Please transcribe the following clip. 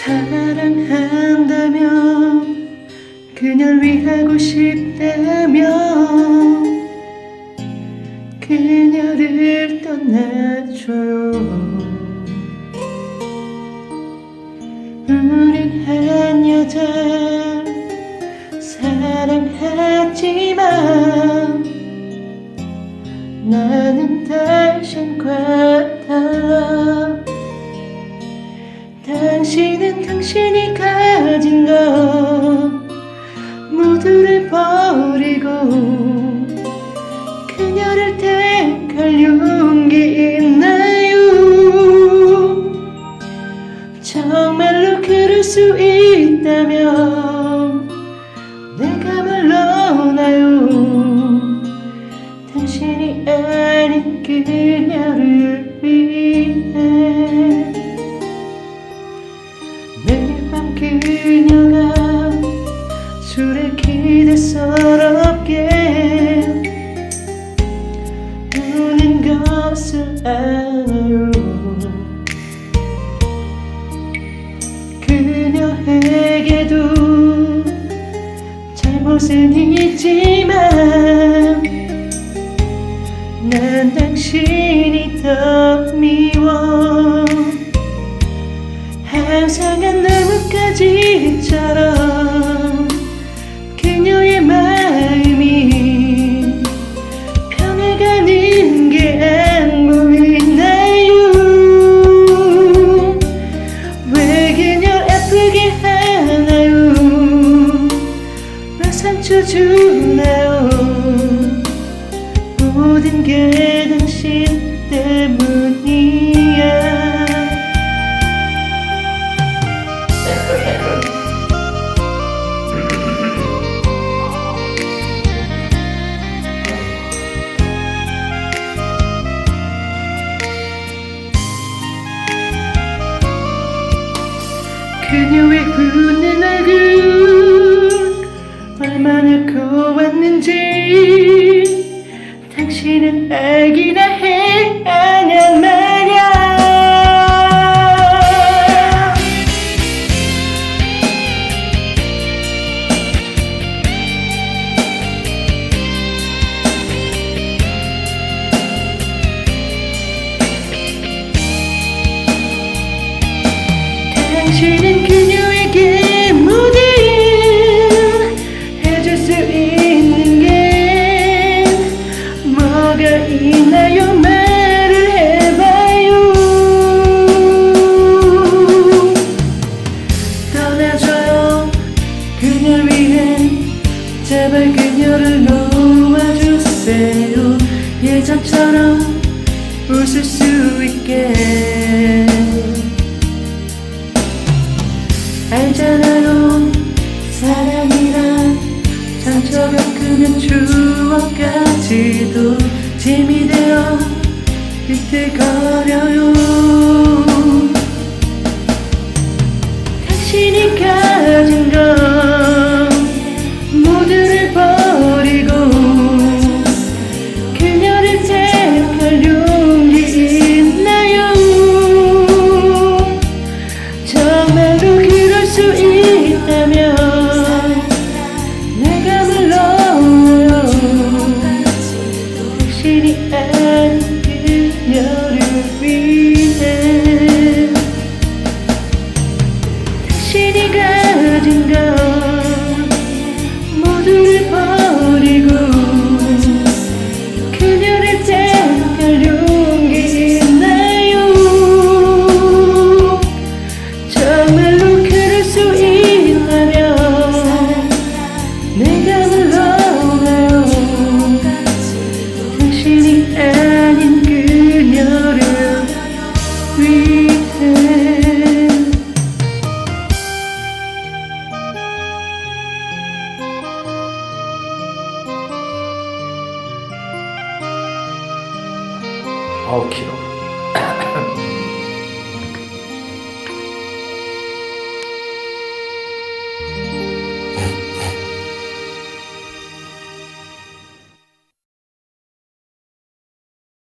사랑한다면 그녀를 위하고 싶다면 그녀를 떠나줘요. 우린 한 여자 사랑하지만 나는 당신과 달라 당신은 당신이 가진 것 모두를 버리고 그녀를 택할 용기 있나요? 정말로 그럴 수 있다면 내가 물러나요? 당신이 아닌 그녀를 잘못은 있지만 난 당신이 더 미 주나요. 모든 게 당신 때문이야. 그녀의 웃는 얼굴 얼마나 고왔는지 당신은 알기나 해말 예전처럼 웃을 수 있게. 알잖아요. I'll kill.